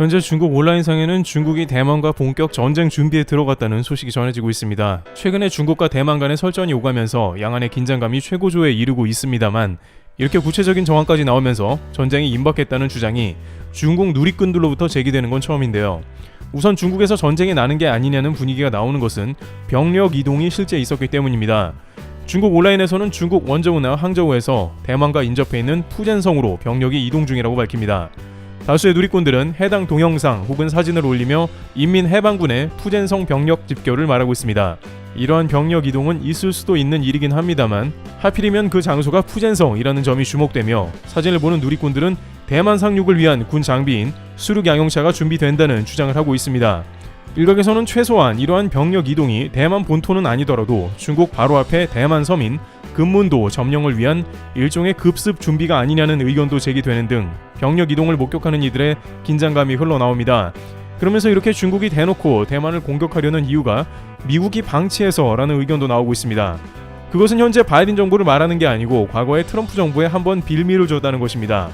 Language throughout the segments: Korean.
현재 중국 온라인상에는 중국이 대만과 본격 전쟁 준비에 들어갔다는 소식이 전해지고 있습니다. 최근에 중국과 대만 간의 설전이 오가면서 양안의 긴장감이 최고조에 이르고 있습니다만 이렇게 구체적인 정황까지 나오면서 전쟁이 임박했다는 주장이 중국 누리꾼들로부터 제기되는 건 처음인데요. 우선 중국에서 전쟁이 나는 게 아니냐는 분위기가 나오는 것은 병력 이동이 실제 있었기 때문입니다. 중국 온라인에서는 중국 원저우나 항저우에서 대만과 인접해 있는 푸젠성으로 병력이 이동 중이라고 밝힙니다. 다수의 누리꾼들은 해당 동영상 혹은 사진을 올리며 인민해방군의 푸젠성 병력 집결을 말하고 있습니다. 이러한 병력 이동은 있을 수도 있는 일이긴 합니다만 하필이면 그 장소가 푸젠성이라는 점이 주목되며 사진을 보는 누리꾼들은 대만 상륙을 위한 군 장비인 수륙 양용차가 준비된다는 주장을 하고 있습니다. 일각에서는 최소한 이러한 병력 이동이 대만 본토는 아니더라도 중국 바로 앞에 대만 섬인 금문도 점령을 위한 일종의 급습 준비가 아니냐는 의견도 제기되는 등 병력 이동을 목격하는 이들의 긴장감이 흘러나옵니다. 그러면서 이렇게 중국이 대놓고 대만을 공격하려는 이유가 미국이 방치해서라는 의견도 나오고 있습니다. 그것은 현재 바이든 정부를 말하는 게 아니고 과거의 트럼프 정부에 한번 빌미를 줬다는 것입니다.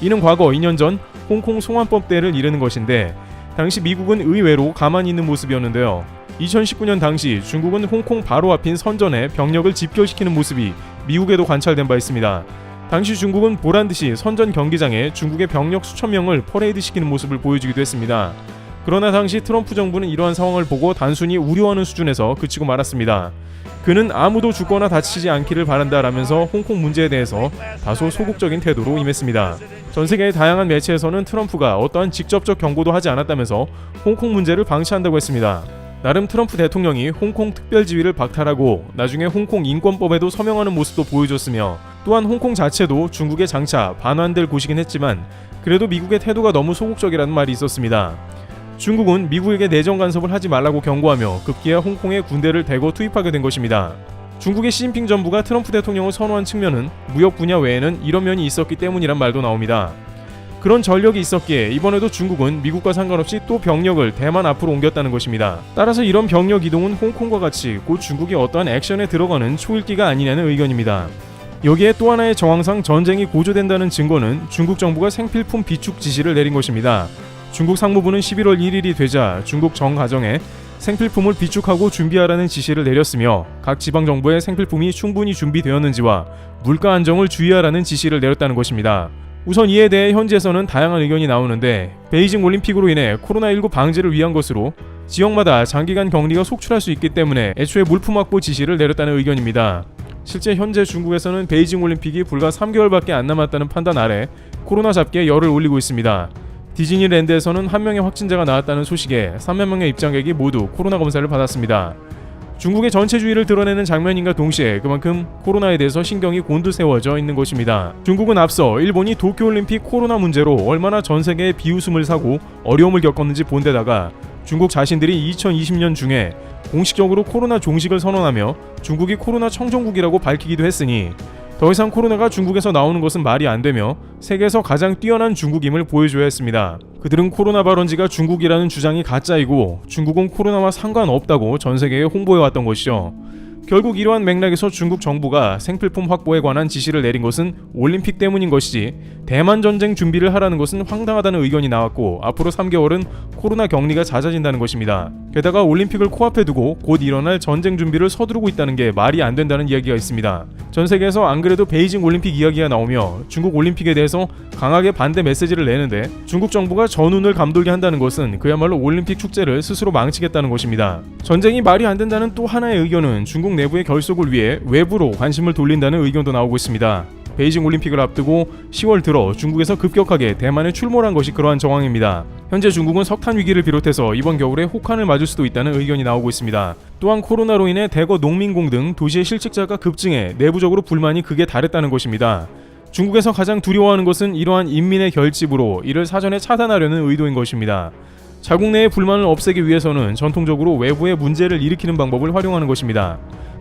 이는 과거 2년 전 홍콩 송환법 때를 이르는 것인데 당시 미국은 의외로 가만히 있는 모습이었는데요. 2019년 당시 중국은 홍콩 바로 앞인 선전에 병력을 집결시키는 모습이 미국에도 관찰된 바 있습니다. 당시 중국은 보란 듯이 선전 경기장에 중국의 병력 수천 명을 퍼레이드시키는 모습을 보여주기도 했습니다. 그러나 당시 트럼프 정부는 이러한 상황을 보고 단순히 우려하는 수준에서 그치고 말았습니다. 그는 아무도 죽거나 다치지 않기를 바란다라면서 홍콩 문제에 대해서 다소 소극적인 태도로 임했습니다. 전 세계의 다양한 매체에서는 트럼프가 어떠한 직접적 경고도 하지 않았다면서 홍콩 문제를 방치한다고 했습니다. 나름 트럼프 대통령이 홍콩 특별지위를 박탈하고 나중에 홍콩 인권법에도 서명하는 모습도 보여줬으며 또한 홍콩 자체도 중국의 장차 반환될 곳이긴 했지만 그래도 미국의 태도가 너무 소극적이라는 말이 있었습니다. 중국은 미국에게 내정 간섭을 하지 말라고 경고하며 급기야 홍콩에 군대를 대거 투입하게 된 것입니다. 중국의 시진핑 정부가 트럼프 대통령을 선호한 측면은 무역 분야 외에는 이런 면이 있었기 때문이란 말도 나옵니다. 그런 전력이 있었기에 이번에도 중국은 미국과 상관없이 또 병력을 대만 앞으로 옮겼다는 것입니다. 따라서 이런 병력 이동은 홍콩과 같이 곧 중국이 어떠한 액션에 들어가는 초읽기가 아니냐는 의견입니다. 여기에 또 하나의 정황상 전쟁이 고조된다는 증거는 중국 정부가 생필품 비축 지시를 내린 것입니다. 중국 상무부는 11월 1일이 되자 중국 정가정에 생필품을 비축하고 준비하라는 지시를 내렸으며 각 지방 정부의 생필품이 충분히 준비되었는지와 물가 안정을 주의하라는 지시를 내렸다는 것입니다. 우선 이에 대해 현지에서는 다양한 의견이 나오는데 베이징 올림픽으로 인해 코로나19 방지를 위한 것으로 지역마다 장기간 격리가 속출할 수 있기 때문에 애초에 물품 확보 지시를 내렸다는 의견입니다. 실제 현재 중국에서는 베이징 올림픽이 불과 3개월밖에 안 남았다는 판단 아래 코로나 잡기에 열을 올리고 있습니다. 디즈니랜드에서는 한 명의 확진자가 나왔다는 소식에 3만 명의 입장객이 모두 코로나 검사를 받았습니다. 중국의 전체주의를 드러내는 장면인가 동시에 그만큼 코로나에 대해서 신경이 곤두세워져 있는 것입니다. 중국은 앞서 일본이 도쿄올림픽 코로나 문제로 얼마나 전 세계에 비웃음을 사고 어려움을 겪었는지 본 데다가 중국 자신들이 2020년 중에 공식적으로 코로나 종식을 선언하며 중국이 코로나 청정국이라고 밝히기도 했으니 더 이상 코로나가 중국에서 나오는 것은 말이 안 되며 세계에서 가장 뛰어난 중국임을 보여줘야 했습니다. 그들은 코로나 발원지가 중국이라는 주장이 가짜이고 중국은 코로나와 상관없다고 전 세계에 홍보해왔던 것이죠. 결국 이러한 맥락에서 중국 정부가 생필품 확보에 관한 지시를 내린 것은 올림픽 때문인 것이지 대만 전쟁 준비를 하라는 것은 황당하다는 의견이 나왔고 앞으로 3개월은 코로나 격리가 잦아진다는 것입니다. 게다가 올림픽을 코앞에 두고 곧 일어날 전쟁 준비를 서두르고 있다는 게 말이 안 된다는 이야기가 있습니다. 전 세계에서 안 그래도 베이징 올림픽 이야기가 나오며 중국 올림픽에 대해서 강하게 반대 메시지를 내는데 중국 정부가 전운을 감돌게 한다는 것은 그야말로 올림픽 축제를 스스로 망치겠다는 것입니다. 전쟁이 말이 안 된다는 또 하나의 의견은 중국 내부의 결속을 위해 외부로 관심을 돌린다는 의견도 나오고 있습니다. 베이징 올림픽을 앞두고 10월 들어 중국에서 급격하게 대만에 출몰한 것이 그러한 정황입니다. 현재 중국은 석탄 위기를 비롯해서 이번 겨울에 혹한을 맞을 수도 있다는 의견이 나오고 있습니다. 또한 코로나로 인해 대거 농민공 등 도시의 실직자가 급증해 내부적으로 불만이 극에 달했다는 것입니다. 중국에서 가장 두려워하는 것은 이러한 인민의 결집으로 이를 사전에 차단하려는 의도인 것입니다. 자국 내의 불만을 없애기 위해서는 전통적으로 외부의 문제를 일으키는 방법을 활용하는 것입니다.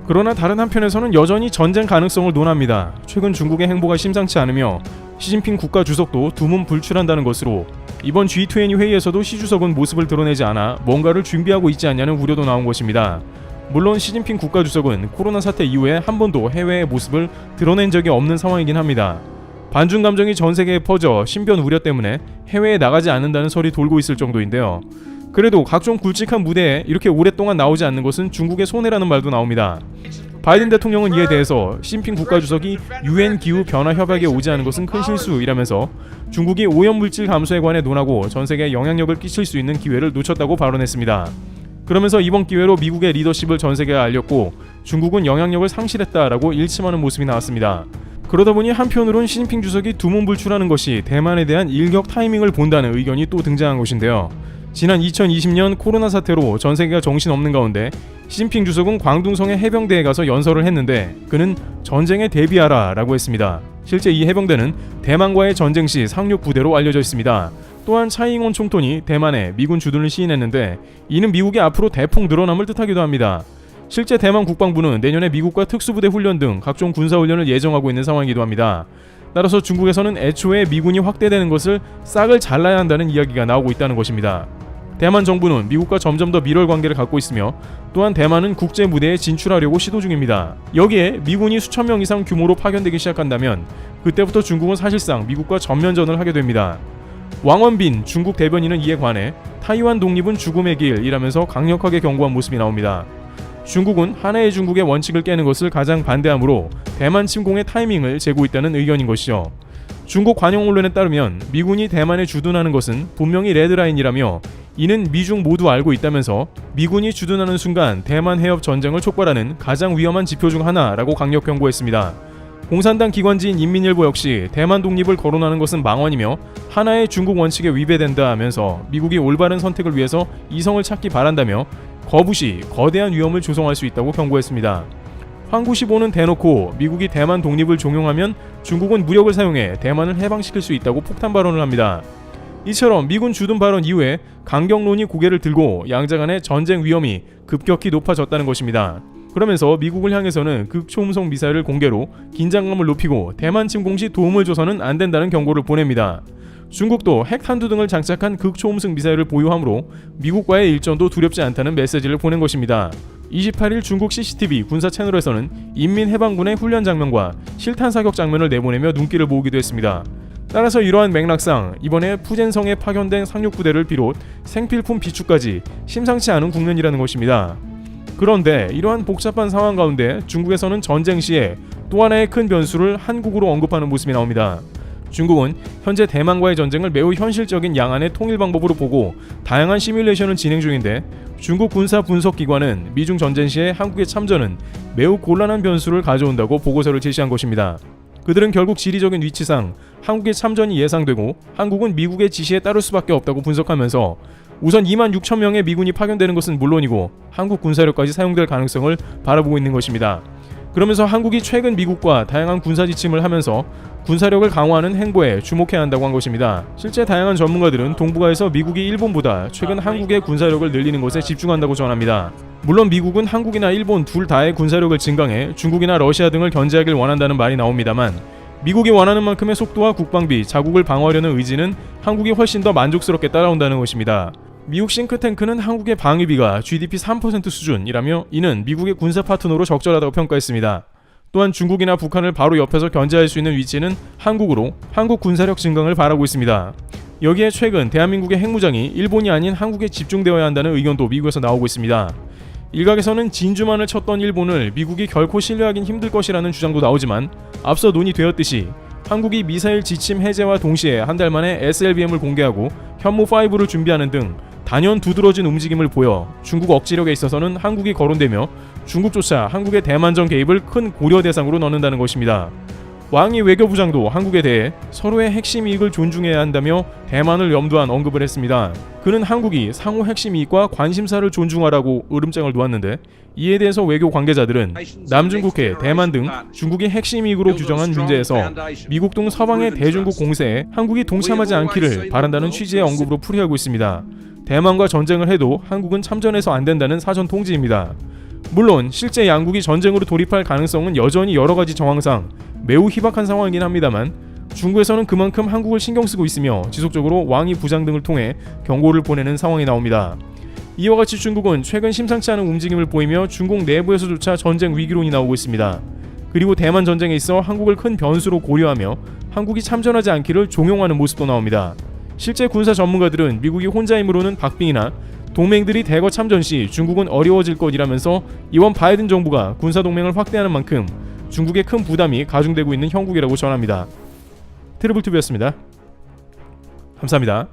그러나 다른 한편에서는 여전히 전쟁 가능성을 논합니다. 최근 중국의 행보가 심상치 않으며 시진핑 국가 주석도 두문 불출한다는 것으로 이번 G20 회의에서도 시 주석은 모습을 드러내지 않아 뭔가를 준비하고 있지 않냐는 우려도 나온 것입니다. 물론 시진핑 국가 주석은 코로나 사태 이후에 한 번도 해외의 모습을 드러낸 적이 없는 상황이긴 합니다. 반중 감정이 전 세계에 퍼져 신변 우려 때문에 해외에 나가지 않는다는 설이 돌고 있을 정도인데요. 그래도 각종 굵직한 무대에 이렇게 오랫동안 나오지 않는 것은 중국의 손해라는 말도 나옵니다. 바이든 대통령은 이에 대해서 시진핑 국가주석이 유엔 기후 변화 협약에 오지 않은 것은 큰 실수이라면서 중국이 오염 물질 감소에 관해 논하고 전 세계에 영향력을 끼칠 수 있는 기회를 놓쳤다고 발언했습니다. 그러면서 이번 기회로 미국의 리더십을 전 세계에 알렸고 중국은 영향력을 상실했다라고 일침하는 모습이 나왔습니다. 그러다 보니 한편으론 시진핑 주석이 두문불출하는 것이 대만에 대한 일격 타이밍을 본다는 의견이 또 등장한 것인데요. 지난 2020년 코로나 사태로 전 세계가 정신없는 가운데 시진핑 주석은 광둥성의 해병대에 가서 연설을 했는데 그는 전쟁에 대비하라 라고 했습니다. 실제 이 해병대는 대만과의 전쟁 시 상륙 부대로 알려져 있습니다. 또한 차이잉원 총통이 대만에 미군 주둔을 시인했는데 이는 미국이 앞으로 대폭 늘어남을 뜻하기도 합니다. 실제 대만 국방부는 내년에 미국과 특수부대 훈련 등 각종 군사 훈련을 예정하고 있는 상황이기도 합니다. 따라서 중국에서는 애초에 미군이 확대되는 것을 싹을 잘라야 한다는 이야기가 나오고 있다는 것입니다. 대만 정부는 미국과 점점 더 밀월 관계를 갖고 있으며 또한 대만은 국제 무대에 진출하려고 시도 중입니다. 여기에 미군이 수천 명 이상 규모로 파견되기 시작한다면 그때부터 중국은 사실상 미국과 전면전을 하게 됩니다. 왕원빈 중국 대변인은 이에 관해 타이완 독립은 죽음의 길이라면서 강력하게 경고한 모습이 나옵니다. 중국은 하나의 중국의 원칙을 깨는 것을 가장 반대하므로 대만 침공의 타이밍을 재고 있다는 의견인 것이죠. 중국 관영 언론에 따르면 미군이 대만에 주둔하는 것은 분명히 레드라인이라며 이는 미중 모두 알고 있다면서 미군이 주둔하는 순간 대만 해협 전쟁을 촉발하는 가장 위험한 지표 중 하나라고 강력 경고했습니다. 공산당 기관지인 인민일보 역시 대만 독립을 거론하는 것은 망언이며 하나의 중국 원칙에 위배된다 하면서 미국이 올바른 선택을 위해서 이성을 찾기 바란다며 거부 시 거대한 위험을 조성할 수 있다고 경고했습니다. 황구시보는 대놓고 미국이 대만 독립을 종용하면 중국은 무력을 사용해 대만을 해방시킬 수 있다고 폭탄 발언을 합니다. 이처럼 미군 주둔 발언 이후에 강경론이 고개를 들고 양자 간의 전쟁 위험이 급격히 높아졌다는 것입니다. 그러면서 미국을 향해서는 극초음속 미사일을 공개로 긴장감을 높이고 대만 침공 시 도움을 줘서는 안 된다는 경고를 보냅니다. 중국도 핵 탄두 등을 장착한 극초음속 미사일을 보유하므로 미국과의 일전도 두렵지 않다는 메시지를 보낸 것입니다. 28일 중국 CCTV 군사 채널에서는 인민해방군의 훈련 장면과 실탄 사격 장면을 내보내며 눈길을 모으기도 했습니다. 따라서 이러한 맥락상 이번에 푸젠성에 파견된 상륙부대를 비롯 생필품 비축까지 심상치 않은 국면이라는 것입니다. 그런데 이러한 복잡한 상황 가운데 중국에서는 전쟁 시에 또 하나의 큰 변수를 한국으로 언급하는 모습이 나옵니다. 중국은 현재 대만과의 전쟁을 매우 현실적인 양안의 통일 방법으로 보고 다양한 시뮬레이션을 진행 중인데 중국 군사 분석 기관은 미중 전쟁 시에 한국의 참전은 매우 곤란한 변수를 가져온다고 보고서를 제시한 것입니다. 그들은 결국 지리적인 위치상 한국의 참전이 예상되고 한국은 미국의 지시에 따를 수밖에 없다고 분석하면서 우선 2만 6천 명의 미군이 파견되는 것은 물론이고 한국 군사력까지 사용될 가능성을 바라보고 있는 것입니다. 그러면서 한국이 최근 미국과 다양한 군사 지침을 하면서 군사력을 강화하는 행보에 주목해야 한다고 한 것입니다. 실제 다양한 전문가들은 동북아에서 미국이 일본보다 최근 한국의 군사력을 늘리는 것에 집중한다고 전합니다. 물론 미국은 한국이나 일본 둘 다의 군사력을 증강해 중국이나 러시아 등을 견제하길 원한다는 말이 나옵니다만 미국이 원하는 만큼의 속도와 국방비, 자국을 방어하려는 의지는 한국이 훨씬 더 만족스럽게 따라온다는 것입니다. 미국 싱크탱크는 한국의 방위비가 GDP 3% 수준이라며 이는 미국의 군사 파트너로 적절하다고 평가했습니다. 또한 중국이나 북한을 바로 옆에서 견제할 수 있는 위치는 한국으로 한국 군사력 증강을 바라고 있습니다. 여기에 최근 대한민국의 핵무장이 일본이 아닌 한국에 집중되어야 한다는 의견도 미국에서 나오고 있습니다. 일각에서는 진주만을 쳤던 일본을 미국이 결코 신뢰하긴 힘들 것이라는 주장도 나오지만 앞서 논의되었듯이 한국이 미사일 지침 해제와 동시에 한 달 만에 SLBM을 공개하고 현무5를 준비하는 등 단연 두드러진 움직임을 보여 중국 억지력에 있어서는 한국이 거론되며 중국조차 한국의 대만전 개입을 큰 고려 대상으로 넣는다는 것입니다. 왕이 외교부장도 한국에 대해 서로의 핵심 이익을 존중해야 한다며 대만을 염두한 언급을 했습니다. 그는 한국이 상호 핵심 이익과 관심사를 존중하라고 으름장을 놓았는데 이에 대해서 외교 관계자들은 남중국해, 대만 등 중국이 핵심 이익으로 규정한 문제에서 미국 등 서방의 대중국 공세에 한국이 동참하지 않기를 바란다는 취지의 언급으로 풀이하고 있습니다. 대만과 전쟁을 해도 한국은 참전해서 안 된다는 사전 통지입니다. 물론 실제 양국이 전쟁으로 돌입할 가능성은 여전히 여러 가지 정황상 매우 희박한 상황이긴 합니다만 중국에서는 그만큼 한국을 신경 쓰고 있으며 지속적으로 왕이 부장 등을 통해 경고를 보내는 상황이 나옵니다. 이와 같이 중국은 최근 심상치 않은 움직임을 보이며 중국 내부에서조차 전쟁 위기론이 나오고 있습니다. 그리고 대만 전쟁에 있어 한국을 큰 변수로 고려하며 한국이 참전하지 않기를 종용하는 모습도 나옵니다. 실제 군사 전문가들은 미국이 혼자 힘으로는 박빙이나 동맹들이 대거 참전 시 중국은 어려워질 것이라면서 이번 바이든 정부가 군사 동맹을 확대하는 만큼 중국에 큰 부담이 가중되고 있는 형국이라고 전합니다. 트리블투비였습니다. 감사합니다.